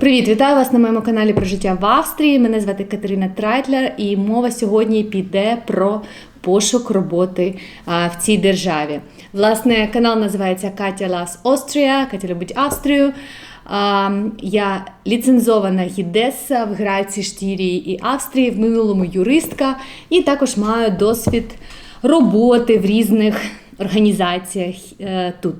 Привіт, вітаю вас на моєму каналі про життя в Австрії. Мене звати Катерина Трайтлер, і мова сьогодні піде про пошук роботи в цій державі. Власне, канал називається Катя Loves Austria, Катя любить Австрію. Я ліцензована гідеса в Грації, Штірії і Австрії, в минулому юристка, і також маю досвід роботи в різних організаціях е, тут.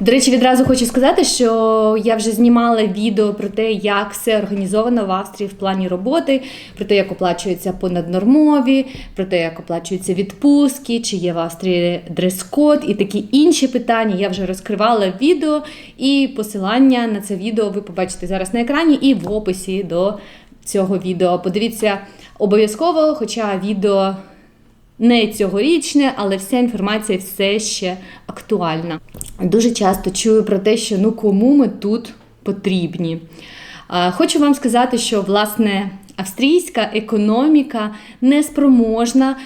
До речі, відразу хочу сказати, що я вже знімала відео про те, як все організовано в Австрії в плані роботи, про те, як оплачуються понаднормові, про те, як оплачуються відпустки, чи є в Австрії дрес-код і такі інші питання. Я вже розкривала відео, і посилання на це відео ви побачите зараз на екрані і в описі до цього відео. Подивіться обов'язково, хоча відео не цьогорічне, але вся інформація все ще актуальна. Дуже часто чую про те, що ну кому ми тут потрібні. Хочу вам сказати, що власне австрійська економіка не спроможна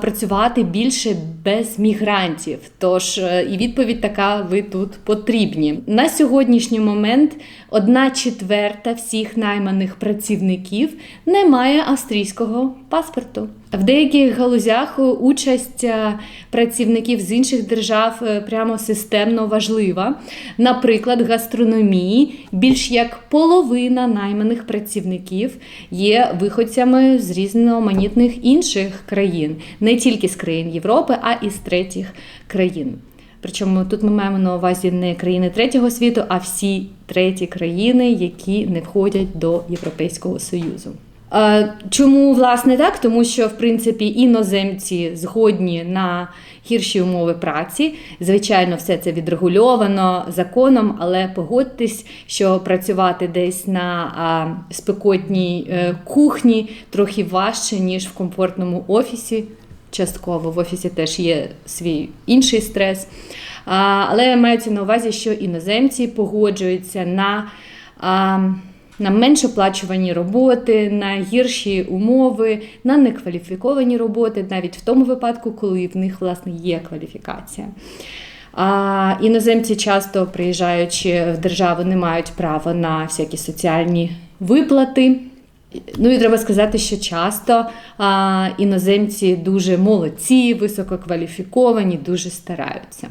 працювати більше без мігрантів. Тож е, і відповідь така: ви тут потрібні. На сьогоднішній момент одна четверта всіх найманих працівників не має австрійського паспорту. В деяких галузях участь е, працівників з інших держав е, прямо системно важлива. Наприклад, гастрономії більш як половина найманих працівників є виходцями з різноманітних інших країн, не тільки з країн Європи, а і з третіх країн. Причому тут ми маємо на увазі не країни третього світу, а всі треті країни, які не входять до Європейського Союзу. Чому власне так? Тому що в принципі іноземці згодні на гірші умови праці. Звичайно, все це відрегульовано законом, але погодьтесь, що працювати десь на спекотній е, кухні трохи важче, ніж в комфортному офісі. Частково в офісі теж є свій інший стрес. Але мається на увазі, що іноземці погоджуються на на менш оплачувані роботи, на гірші умови, на некваліфіковані роботи, навіть в тому випадку, коли в них власне є кваліфікація. А Іноземці часто приїжджаючи в державу, не мають права на всякі соціальні виплати. Ну і треба сказати, що часто а, іноземці дуже молодці, висококваліфіковані, дуже стараються.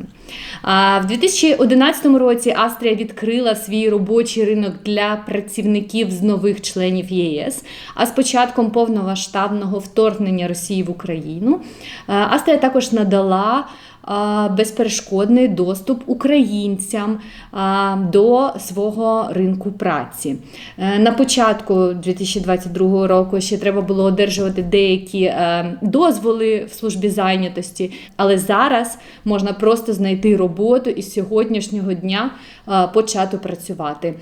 А, В 2011 році Австрія відкрила свій робочий ринок для працівників з нових членів ЄС. А з початком повномасштабного вторгнення Росії в Україну Австрія також надала безперешкодний доступ українцям до свого ринку праці. Е, на початку 2022 року ще треба було одержувати деякі е, дозволи в службі зайнятості, але зараз можна просто знайти роботу і з сьогоднішнього дня почати працювати.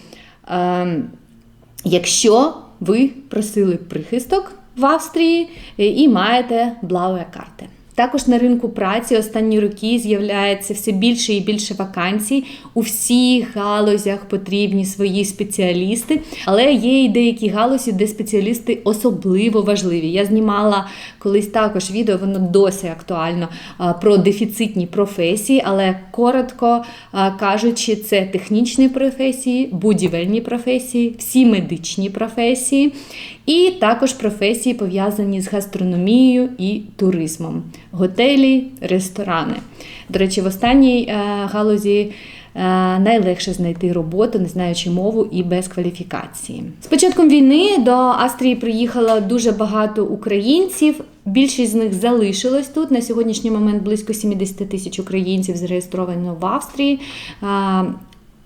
Е, якщо ви просили прихисток в Австрії і маєте блауе карти. Також на ринку праці останні роки з'являється все більше і більше вакансій. У всіх галузях потрібні свої спеціалісти, але є і деякі галузі, де спеціалісти особливо важливі. Я знімала колись також відео, воно досі актуально про дефіцитні професії, але коротко кажучи, це технічні професії, будівельні професії, всі медичні професії. І також професії пов'язані з гастрономією і туризмом, готелі, ресторани. До речі, в останній е, галузі. Е, найлегше знайти роботу, не знаючи мову і без кваліфікації. З початком війни до Австрії приїхало дуже багато українців. Більшість з них залишилось тут. На сьогоднішній момент близько 70 тисяч українців зареєстровано в Австрії.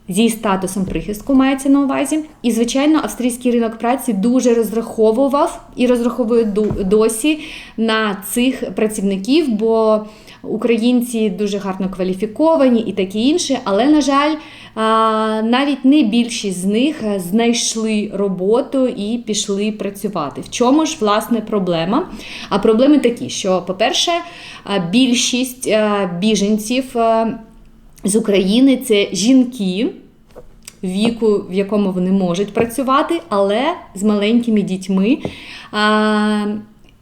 Зі статусом прихистку мається на увазі. І, звичайно, австрійський ринок праці дуже розраховував і розраховує досі на цих працівників, бо українці дуже гарно кваліфіковані і таке інше. Але, на жаль, навіть не більшість з них знайшли роботу і пішли працювати. В чому ж власне проблема? А проблеми такі, що, по-перше, більшість біженців з України це жінки. Віку, в якому вони можуть працювати, але з маленькими дітьми. А,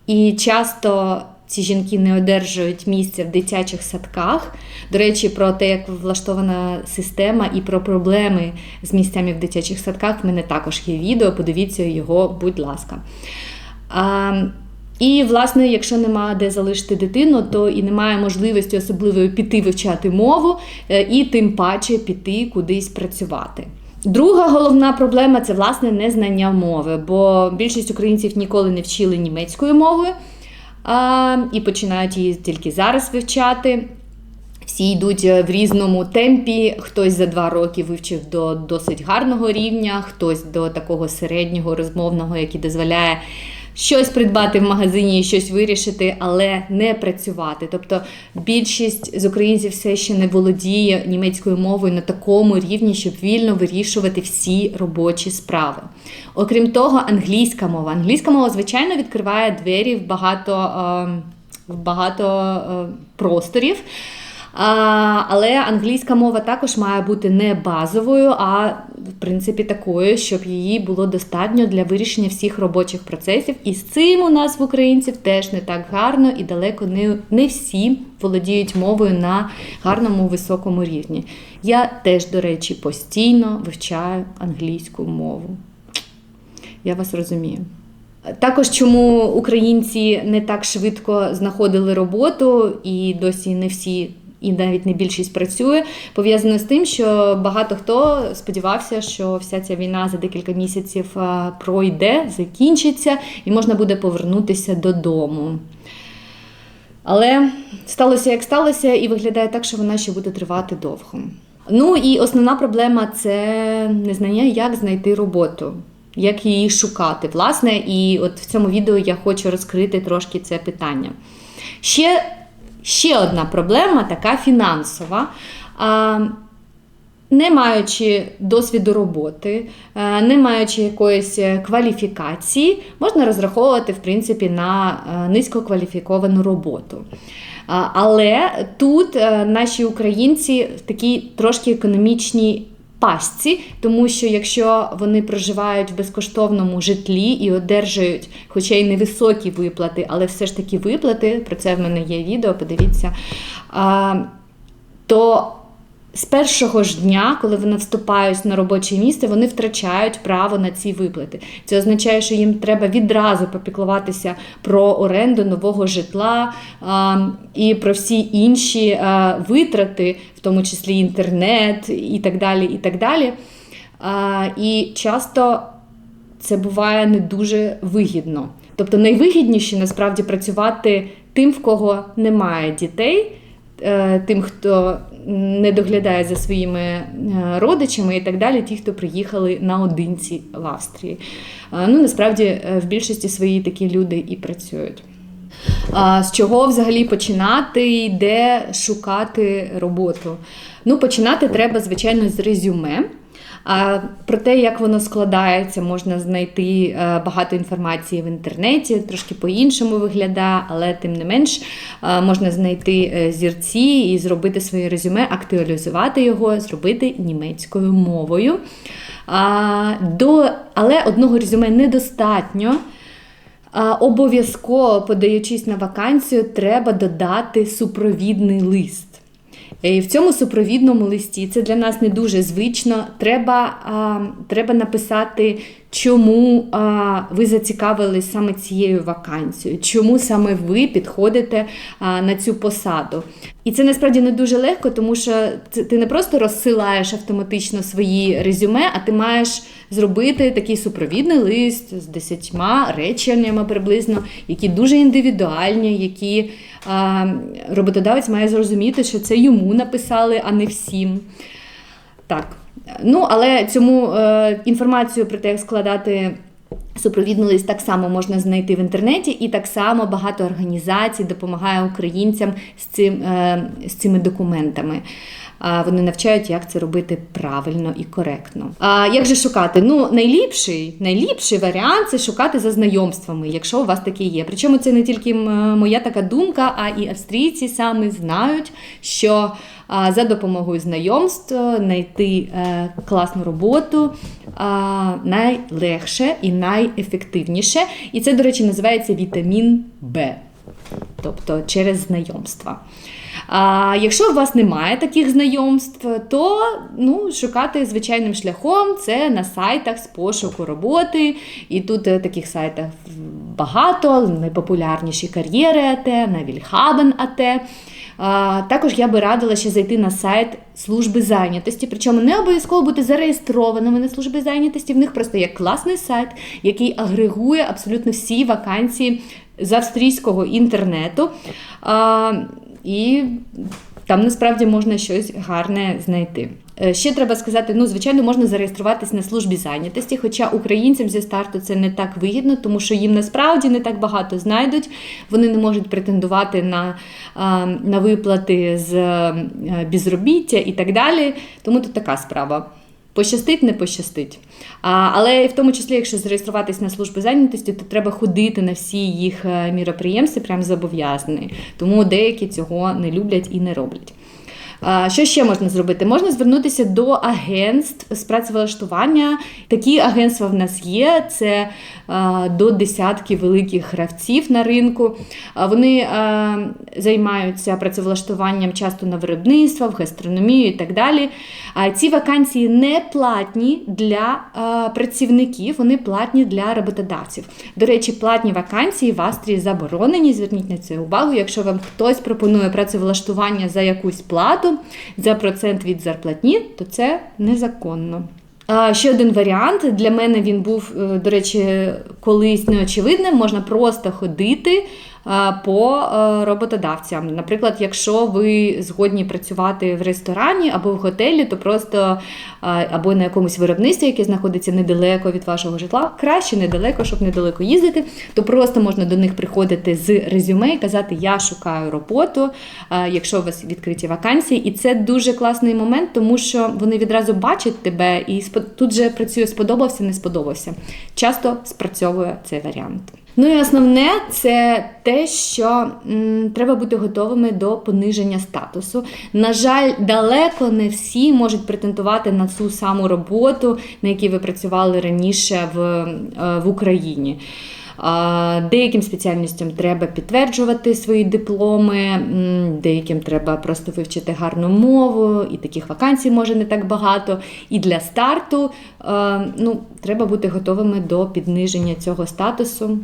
І часто ці жінки не одержують місця в дитячих садках. До речі, про те, як влаштована система і про проблеми з місцями в дитячих садках, в мене також є відео. Подивіться його, будь ласка. А, і, власне, якщо немає де залишити дитину, то і немає можливості особливо піти вивчати мову, е, і тим паче піти кудись працювати. Друга головна проблема це власне незнання мови, бо більшість українців ніколи не вчили німецькою мовою а, і починають її тільки зараз вивчати. Всі йдуть в різному темпі. Хтось за два роки вивчив до досить гарного рівня, хтось до такого середнього розмовного, який дозволяє щось придбати в магазині щось вирішити, але не працювати. Тобто більшість з українців все ще не володіє німецькою мовою на такому рівні, щоб вільно вирішувати всі робочі справи. Окрім того, англійська мова. Англійська мова, звичайно, відкриває двері в багато, е, в багато е, просторів. Але англійська мова також має бути не базовою, а в принципі такою, щоб її було достатньо для вирішення всіх робочих процесів. І з цим у нас в українців теж не так гарно і далеко не, не всі володіють мовою на гарному високому рівні. Я теж, до речі, постійно вивчаю англійську мову. Я вас розумію. Також чому українці не так швидко знаходили роботу, і досі не всі і навіть не більшість працює, пов'язано з тим, що багато хто сподівався, що вся ця війна за декілька місяців пройде, закінчиться, і можна буде повернутися додому. Але сталося як сталося, і виглядає так, що вона ще буде тривати довго. Ну і основна проблема це незнання, як знайти роботу, як її шукати. Власне, і от в цьому відео я хочу розкрити трошки це питання. Ще Ще одна проблема така фінансова. Не маючи досвіду роботи, не маючи якоїсь кваліфікації, можна розраховувати в принципі на низькокваліфіковану роботу. Але тут наші українці в такій трошки економічній пастці, тому що якщо вони проживають в безкоштовному житлі і одержують, хоча й невисокі виплати, але все ж таки виплати, про це в мене є відео, подивіться, то з першого ж дня, коли вони вступають на робоче місце, вони втрачають право на ці виплати. Це означає, що їм треба відразу попіклуватися про оренду нового житла і про всі інші витрати, в тому числі інтернет і так далі. І так далі. І часто це буває не дуже вигідно. Тобто найвигідніше насправді працювати тим, в кого немає дітей. Е, тим, хто не доглядає за своїми е, родичами і так далі, ті, хто приїхали наодинці в Австрії. Е, ну, Насправді, в більшості своїй такі люди і працюють. З чого взагалі починати і де шукати роботу? Ну, Починати треба, звичайно, з резюме. Про те, як воно складається, можна знайти е, багато інформації в інтернеті, трошки по-іншому виглядає, але тим не менш е, можна знайти е, зірці і зробити своє резюме, актуалізувати його, зробити німецькою мовою. До, Але одного резюме недостатньо. Обов'язково, подаючись на вакансію, треба додати супровідний лист. І в цьому супровідному листі це для нас не дуже звично. Треба а, треба написати, чому а, ви зацікавились саме цією вакансією, чому саме ви підходите а, на цю посаду. І це насправді не дуже легко, тому що ти не просто розсилаєш автоматично свої резюме, а ти маєш зробити такий супровідний лист з десятьма реченнями приблизно, які дуже індивідуальні, які а, роботодавець має зрозуміти, що це йому написали, а не всім. Так. Ну, але цьому е, інформацію про те, як складати. Супровідний лист так само можна знайти в інтернеті, і так само багато організацій допомагає українцям з цим, е, з цими документами. Вони навчають, як це робити правильно і коректно. А як же шукати? Ну, найліпший найліпший варіант це шукати за знайомствами, якщо у вас такі є. Причому це не тільки моя така думка, а і австрійці саме знають, що за допомогою знайомств знайти е, класну роботу найлегше і найефективніше. І це, до речі, називається вітамін Б. тобто через знайомства. А якщо у вас немає таких знайомств, то ну, шукати звичайним шляхом це на сайтах з пошуку роботи. І тут е, таких сайтів багато, найпопулярніші кар'єри АТ, Навільхабен АТ. А, Також я би радила ще зайти на сайт служби зайнятості. Причому не обов'язково бути зареєстрованими на службі зайнятості. В них просто є класний сайт, який агрегує абсолютно всі вакансії з австрійського інтернету. А, І там насправді можна щось гарне знайти. Е, ще треба сказати, ну, звичайно, можна зареєструватись на службі зайнятості, хоча українцям зі старту це не так вигідно, тому що їм насправді не так багато знайдуть. Вони не можуть претендувати на на виплати з е, безробіття і так далі. Тому тут така справа. Пощастить, не пощастить. А, Але в тому числі, якщо зареєструватись на службу зайнятості, то треба ходити на всі їх міроприємці, міроприємства, прям зобов'язані. Тому деякі цього не люблять і не роблять. Що ще можна зробити? Можна звернутися до агентств з працевлаштування. Такі агентства в нас є. Це до десятки великих гравців на ринку. Вони займаються працевлаштуванням часто на виробництво, в гастрономію і так далі. Ці вакансії не платні для працівників, вони платні для роботодавців. До речі, платні вакансії в Австрії заборонені. Зверніть на це увагу. Якщо вам хтось пропонує працевлаштування за якусь плату, за процент від зарплатні, то це незаконно. Ще один варіант для мене він був, е, до речі, колись неочевидним. Можна просто ходити по е, роботодавцям. Наприклад, якщо ви згодні працювати в ресторані або в готелі, то просто або на якомусь виробництві, яке знаходиться недалеко від вашого житла, краще недалеко, щоб недалеко їздити, то просто можна до них приходити з резюме і казати, я шукаю роботу, якщо у вас відкриті вакансії. І це дуже класний момент, тому що вони відразу бачать тебе і тут же працює сподобався, не сподобався. Часто спрацьовує цей варіант. Ну і основне це те, що м, треба бути готовими до пониження статусу. На жаль, далеко не всі можуть претендувати на цю саму роботу, на якій ви працювали раніше в, е, в Україні. Деяким спеціальностям треба підтверджувати свої дипломи, деяким треба просто вивчити гарну мову, і таких вакансій може не так багато. І для старту ну, треба бути готовими до підниження цього статусу.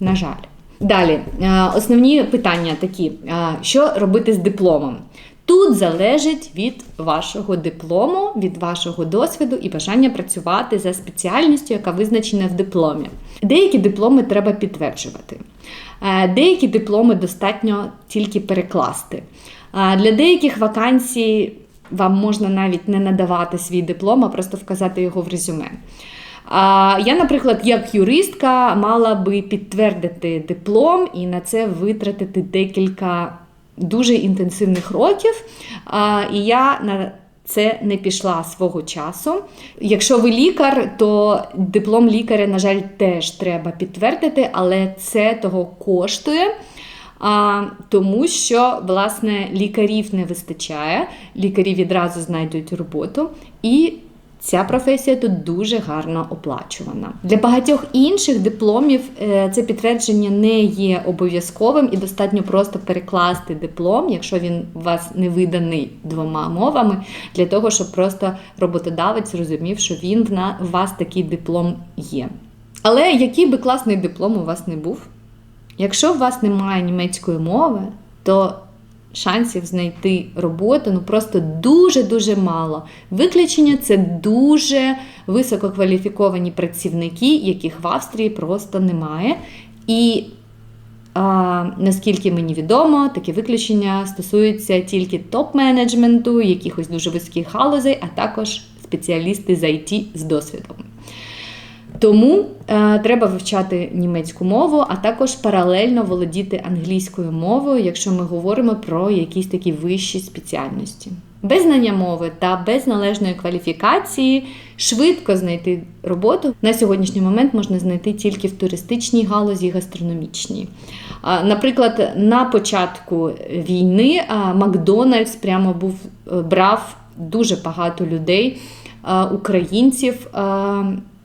На жаль. Далі, е, основні питання такі: е, що робити з дипломом? Тут залежить від вашого диплому, від вашого досвіду і бажання працювати за спеціальністю, яка визначена в дипломі. Деякі дипломи треба підтверджувати, е, деякі дипломи достатньо тільки перекласти. Для деяких вакансій вам можна навіть не надавати свій диплом, а просто вказати його в резюме. Я, наприклад, як юристка мала би підтвердити диплом і на це витратити декілька дуже інтенсивних років. І я на це не пішла свого часу. Якщо ви лікар, то диплом лікаря, на жаль, теж треба підтвердити, але це того коштує. А, Тому що, власне, лікарів не вистачає, лікарі відразу знайдуть роботу, і Ця професія тут дуже гарно оплачувана. Для багатьох інших дипломів е, це підтвердження не є обов'язковим і достатньо просто перекласти диплом, якщо він у вас не виданий двома мовами, для того, щоб просто роботодавець розумів, що він в вас такий диплом є. Але який би класний диплом у вас не був, якщо у вас немає німецької мови, то шансів знайти роботу ну просто дуже-дуже мало. Виключення це дуже висококваліфіковані працівники, яких в Австрії просто немає. І а, Наскільки мені відомо, таке виключення стосується тільки топ-менеджменту, якихось дуже вузьких галузей, а також спеціалісти з IT з досвідом. Тому е, треба вивчати німецьку мову, а також паралельно володіти англійською мовою, якщо ми говоримо про якісь такі вищі спеціальності. Без знання мови та без належної кваліфікації швидко знайти роботу на сьогоднішній момент можна знайти тільки в туристичній галузі гастрономічній. Наприклад, на початку війни Макдональдс прямо був брав дуже багато людей, українців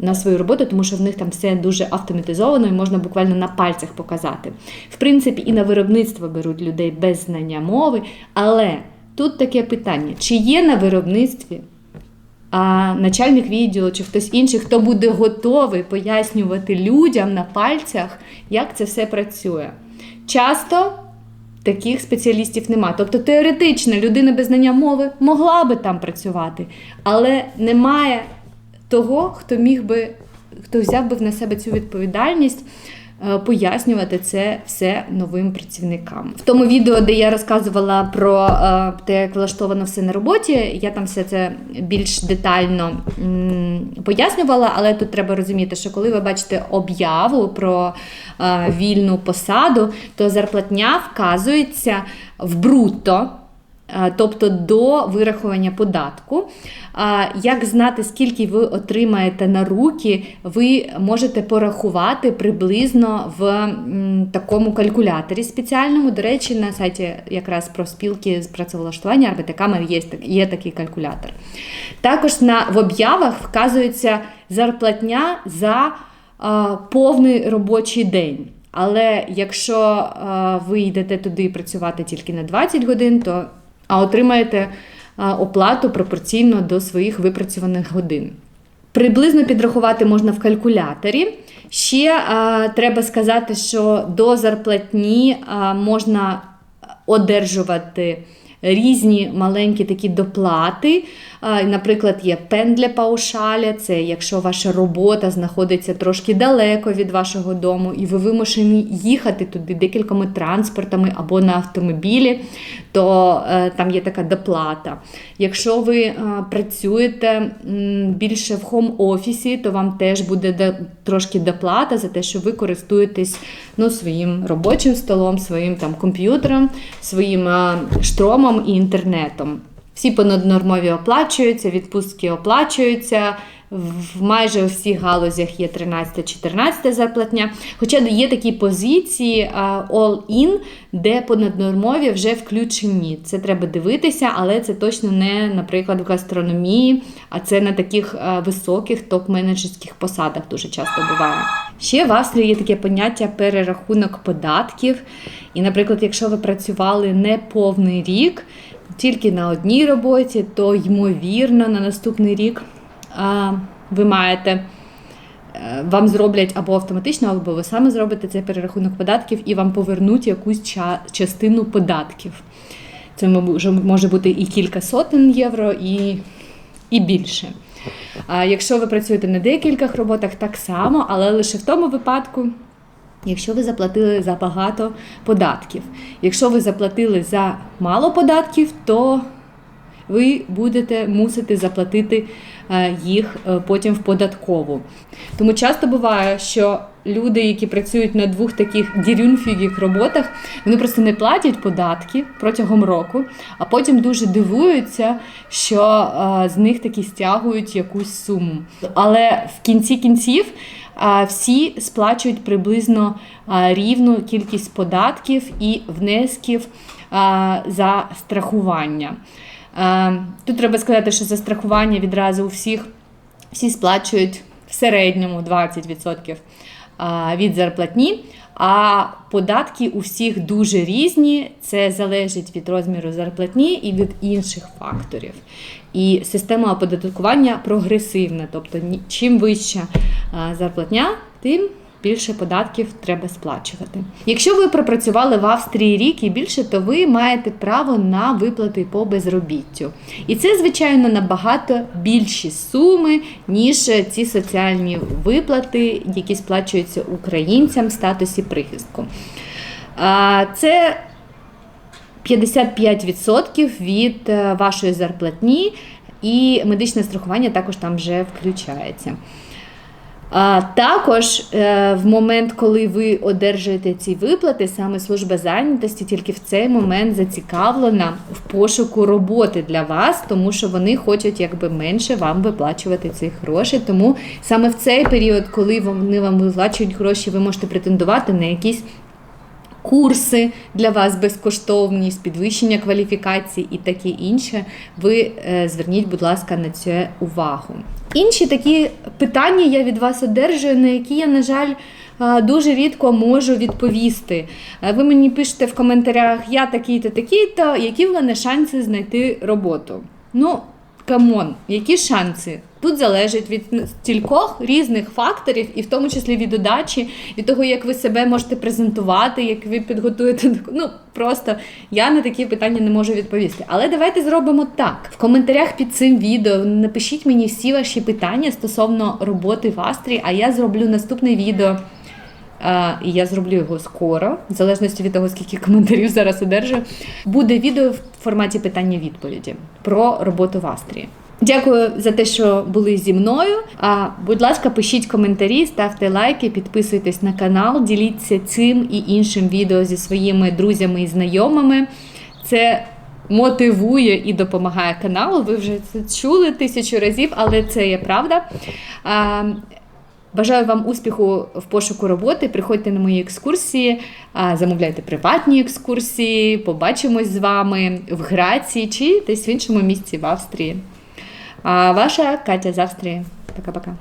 на свою роботу, тому що в них там все дуже автоматизовано і можна буквально на пальцях показати. В принципі, і на виробництво беруть людей без знання мови, але тут таке питання: чи є на виробництві а начальник відділу чи хтось інший, хто буде готовий пояснювати людям на пальцях, як це все працює. Часто таких спеціалістів немає. Тобто теоретично людина без знання мови могла би там працювати, але немає того, хто міг би, хто взяв би на себе цю відповідальність. Е, пояснювати це все новим працівникам. В тому відео, де я розказувала про е, те, як влаштовано все на роботі, я там все це більш детально пояснювала, але тут треба розуміти, що коли ви бачите об'яву про е, вільну посаду, то зарплатня вказується в брутто. Е, тобто до вирахування податку. Як знати, скільки ви отримаєте на руки, ви можете порахувати приблизно в такому калькуляторі спеціальному. До речі, на сайті якраз про спілки з працевлаштування арбитекамер є, є такий калькулятор. Також на, в об'явах вказується зарплатня за а, повний робочий день. Але якщо а, ви йдете туди працювати тільки на 20 годин, то а отримаєте оплату пропорційно до своїх випрацьованих годин. Приблизно підрахувати можна в калькуляторі. Ще а, треба сказати, що до зарплатні а, можна одержувати різні маленькі такі доплати. Наприклад, є пендле паушаля, це якщо ваша робота знаходиться трошки далеко від вашого дому, і ви вимушені їхати туди декількома транспортами або на автомобілі, то е, там є така доплата. Якщо ви е, працюєте більше в хом-офісі, то вам теж буде трошки доплата за те, що ви користуєтесь ну, своїм робочим столом, своїм там комп'ютером, своїм е, штромом і інтернетом. Всі понаднормові оплачуються, відпустки оплачуються. В майже всіх галузях є 13-14 зарплатня. Хоча є такі позиції all-in, де понаднормові вже включені. Це треба дивитися, але це точно не, наприклад, в гастрономії, а це на таких високих топ-менеджерських посадах дуже часто буває. Ще в Австрії є таке поняття перерахунок податків. І, наприклад, якщо ви працювали не повний рік тільки на одній роботі, то ймовірно на наступний рік ви маєте. Е, вам зроблять або автоматично, або ви саме зробите цей перерахунок податків і вам повернуть якусь частину податків. Це може бути і кілька сотень євро, і і більше. А якщо ви працюєте на декількох роботах, так само, але лише в тому випадку, Якщо ви заплатили за багато податків. Якщо ви заплатили за мало податків, то ви будете мусити заплатити їх е, потім в податкову. Тому часто буває, що люди, які працюють на двох таких дірюнфігіх роботах, вони просто не платять податки протягом року, а потім дуже дивуються, що е, з них таки стягують якусь суму. Але в кінці кінців всі сплачують приблизно рівну кількість податків і внесків за страхування. Тут треба сказати, що за страхування відразу у всіх всі сплачують в середньому 20% від зарплатні. А податки у всіх дуже різні. Це залежить від розміру зарплатні і від інших факторів. І система оподаткування прогресивна, тобто чим вища зарплатня, тим більше податків треба сплачувати. Якщо ви пропрацювали в Австрії рік і більше, то ви маєте право на виплати по безробіттю. І це, звичайно, набагато більші суми, ніж ці соціальні виплати, які сплачуються українцям в статусі прихистку. Це 55% від е, вашої зарплатні, і медичне страхування також там вже включається. А також е, в момент, коли ви одержуєте ці виплати, саме служба зайнятості тільки в цей момент зацікавлена в пошуку роботи для вас, тому що вони хочуть якби менше вам виплачувати цих грошей. Тому саме в цей період, коли вони вам виплачують гроші, ви можете претендувати на якісь курси для вас безкоштовні, з підвищення кваліфікації і таке інше, ви е, зверніть, будь ласка, на це увагу. Інші такі питання я від вас одержую, на які я, на жаль, е, дуже рідко можу відповісти. Е, Ви мені пишете в коментарях, я такий-то, такий-то, які в мене шанси знайти роботу. Ну, камон, які шанси? Тут залежить від стількох різних факторів, і в тому числі від удачі, від того, як ви себе можете презентувати, як ви підготуєте Ну просто я на такі питання не можу відповісти. Але давайте зробимо так. В коментарях під цим відео напишіть мені всі ваші питання стосовно роботи в Астрі, а я зроблю наступне відео. І я зроблю його скоро, в залежності від того, скільки коментарів зараз одержу. Буде відео в форматі питання-відповіді про роботу в Астрії. Дякую за те, що були зі мною. А, будь ласка, пишіть коментарі, ставте лайки, підписуйтесь на канал, діліться цим і іншим відео зі своїми друзями і знайомими. Це мотивує і допомагає каналу. Ви вже це чули тисячу разів, але це є правда. Бажаю вам успіху в пошуку роботи. Приходьте на мої екскурсії, замовляйте приватні екскурсії. Побачимось з вами в Грації чи десь в іншому місці в Австрії. Ваша Катя з Австрії. Пока-пока.